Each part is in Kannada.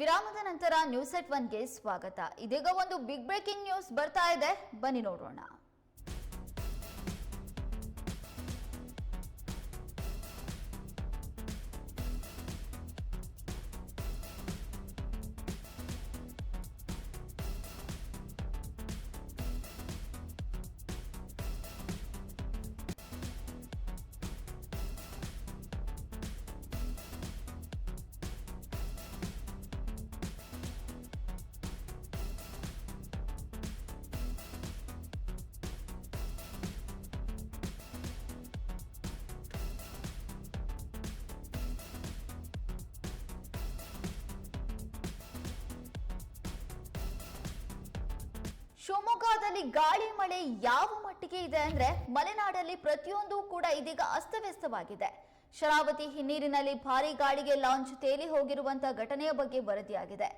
ವಿರಾಮದ ನಂತರ ನ್ಯೂಸ್ ಎಟ್ ಒನ್ಗೆ ಸ್ವಾಗತ. ಇದೀಗ ಒಂದು ಬಿಗ್ ಬ್ರೇಕಿಂಗ್ ನ್ಯೂಸ್ ಬರ್ತಾ ಇದೆ. ಬನ್ನಿ ನೋಡೋಣ. ಶಿವಮೊಗ್ಗದಲ್ಲಿ ಗಾಳಿ ಮಳೆ ಯಾವ ಮಟ್ಟಿಗೆ ಇದೆ ಅಂದ್ರೆ ಮಲೆನಾಡಲ್ಲಿ ಪ್ರತಿಯೊಂದು ಕೂಡ ಇದೀಗ ಅಸ್ತವ್ಯಸ್ತವಾಗಿದೆ. ಶರಾವತಿ ಹಿನ್ನೀರಿನಲ್ಲಿ ಭಾರಿ ಗಾಳಿಗೆ ಲಾಂಚ್ ತೇಲಿ ಹೋಗಿರುವಂತ ಘಟನೆಯ ಬಗ್ಗೆ ವರದಿಯಾಗಿದೆ.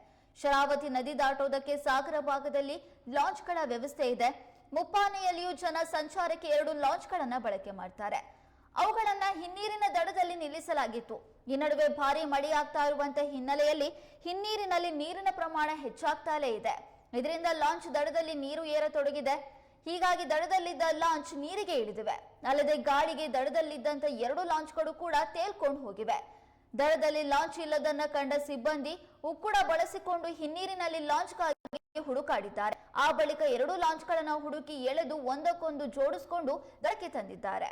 ಶರಾವತಿ ನದಿ ದಾಟೋದಕ್ಕೆ ಸಾಗರ ಭಾಗದಲ್ಲಿ ಲಾಂಚ್ಗಳ ವ್ಯವಸ್ಥೆ ಇದೆ. ಮುಪ್ಪಾನೆಯಲ್ಲಿಯೂ ಜನ ಸಂಚಾರಕ್ಕೆ ಎರಡು ಲಾಂಚ್ಗಳನ್ನ ಬಳಕೆ ಮಾಡ್ತಾರೆ. ಅವುಗಳನ್ನ ಹಿನ್ನೀರಿನ ದಡದಲ್ಲಿ ನಿಲ್ಲಿಸಲಾಗಿತ್ತು. ಈ ನಡುವೆ ಭಾರಿ ಮಳೆಯಾಗ್ತಾ ಇರುವಂತಹ ಹಿನ್ನೆಲೆಯಲ್ಲಿ ಹಿನ್ನೀರಿನಲ್ಲಿ ನೀರಿನ ಪ್ರಮಾಣ ಹೆಚ್ಚಾಗ್ತಾಲೇ ಇದೆ. ಇದರಿಂದ ಲಾಂಚ್ ದಡದಲ್ಲಿ ನೀರು ಏರತೊಡಗಿದೆ. ಹೀಗಾಗಿ ದಡದಲ್ಲಿದ್ದ ಲಾಂಚ್ ನೀರಿಗೆ ಇಳಿದಿವೆ. ಅಲ್ಲದೆ ಗಾಳಿಗೆ ದಡದಲ್ಲಿದ್ದಂತ ಎರಡು ಲಾಂಚ್ಗಳು ಕೂಡ ತೇಲ್ಕೊಂಡು ಹೋಗಿವೆ. ದಡದಲ್ಲಿ ಲಾಂಚ್ ಇಲ್ಲದನ್ನ ಕಂಡ ಸಿಬ್ಬಂದಿ ಉಕ್ಕುಡ ಬಳಸಿಕೊಂಡು ಹಿನ್ನೀರಿನಲ್ಲಿ ಲಾಂಚ್ಗಾಗಿ ಹುಡುಕಾಡಿದ್ದಾರೆ. ಆ ಬಳಿಕ ಎರಡು ಲಾಂಚ್ಗಳನ್ನು ಹುಡುಕಿ ಎಳೆದು ಒಂದಕ್ಕೊಂದು ಜೋಡಿಸಿಕೊಂಡು ದಡಕ್ಕೆ ತಂದಿದ್ದಾರೆ.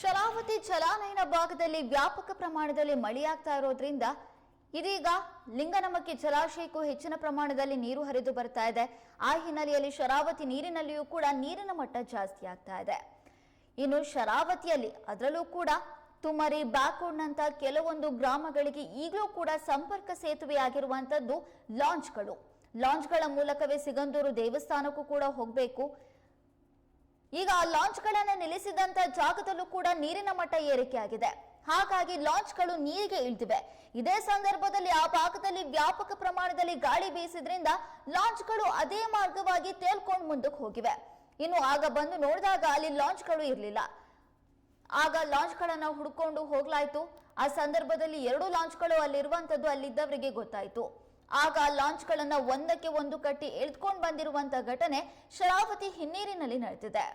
ಶರಾವತಿ ಜಲಾನಯನ ಭಾಗದಲ್ಲಿ ವ್ಯಾಪಕ ಪ್ರಮಾಣದಲ್ಲಿ ಮಳೆಯಾಗ್ತಾ ಇರೋದ್ರಿಂದ ಇದೀಗ ಲಿಂಗನಮಕ್ಕಿ ಜಲಾಶಯಕ್ಕೂ ಹೆಚ್ಚಿನ ಪ್ರಮಾಣದಲ್ಲಿ ನೀರು ಹರಿದು ಬರ್ತಾ ಇದೆ. ಆ ಹಿನ್ನೆಲೆಯಲ್ಲಿ ಶರಾವತಿ ನೀರಿನಲ್ಲಿಯೂ ಕೂಡ ನೀರಿನ ಮಟ್ಟ ಜಾಸ್ತಿ ಆಗ್ತಾ ಇದೆ. ಇನ್ನು ಶರಾವತಿಯಲ್ಲಿ ಅದರಲ್ಲೂ ಕೂಡ ತುಮರಿ ಬ್ಯಾಕೋಡ್ನಂತ ಕೆಲವೊಂದು ಗ್ರಾಮಗಳಿಗೆ ಈಗಲೂ ಕೂಡ ಸಂಪರ್ಕ ಸೇತುವೆಯಾಗಿರುವಂತದ್ದು ಲಾಂಚ್ಗಳು ಲಾಂಚ್ಗಳ ಮೂಲಕವೇ ಸಿಗಂದೂರು ದೇವಸ್ಥಾನಕ್ಕೂ ಕೂಡ ಹೋಗಬೇಕು. ಈಗ ಲಾಂಚ್ಗಳನ್ನು ನಿಲ್ಲಿಸಿದಂತ ಜಾಗದಲ್ಲೂ ಕೂಡ ನೀರಿನ ಮಟ್ಟ ಏರಿಕೆಯಾಗಿದೆ. ಹಾಗಾಗಿ ಲಾಂಚ್ಗಳು ನೀರಿಗೆ ಇಳಿದಿವೆ. ಇದೇ ಸಂದರ್ಭದಲ್ಲಿ ಆ ಭಾಗದಲ್ಲಿ ವ್ಯಾಪಕ ಪ್ರಮಾಣದಲ್ಲಿ ಗಾಳಿ ಬೀಸಿದ್ರಿಂದ ಲಾಂಚ್ಗಳು ಅದೇ ಮಾರ್ಗವಾಗಿ ತೇಲ್ಕೊಂಡು ಮುಂದಕ್ಕೆ ಹೋಗಿವೆ. ಇನ್ನು ಆಗ ಬಂದು ನೋಡಿದಾಗ ಅಲ್ಲಿ ಲಾಂಚ್ಗಳು ಇರಲಿಲ್ಲ. ಆಗ ಲಾಂಚ್ಗಳನ್ನು ಹುಡ್ಕೊಂಡು ಹೋಗ್ಲಾಯ್ತು. ಆ ಸಂದರ್ಭದಲ್ಲಿ ಎರಡು ಲಾಂಚ್ಗಳು ಅಲ್ಲಿರುವಂತದ್ದು ಅಲ್ಲಿದ್ದವರಿಗೆ ಗೊತ್ತಾಯ್ತು. ಆಗ ಲಾಂಚ್ಗಳನ್ನು ಒಂದಕ್ಕೆ ಒಂದು ಕಟ್ಟಿ ಎಳ್ಕೊಂಡು ಬಂದಿರುವಂತ ಘಟನೆ ಶರಾವತಿ ಹಿನ್ನೀರಿನಲ್ಲಿ ನಡೆದಿದೆ.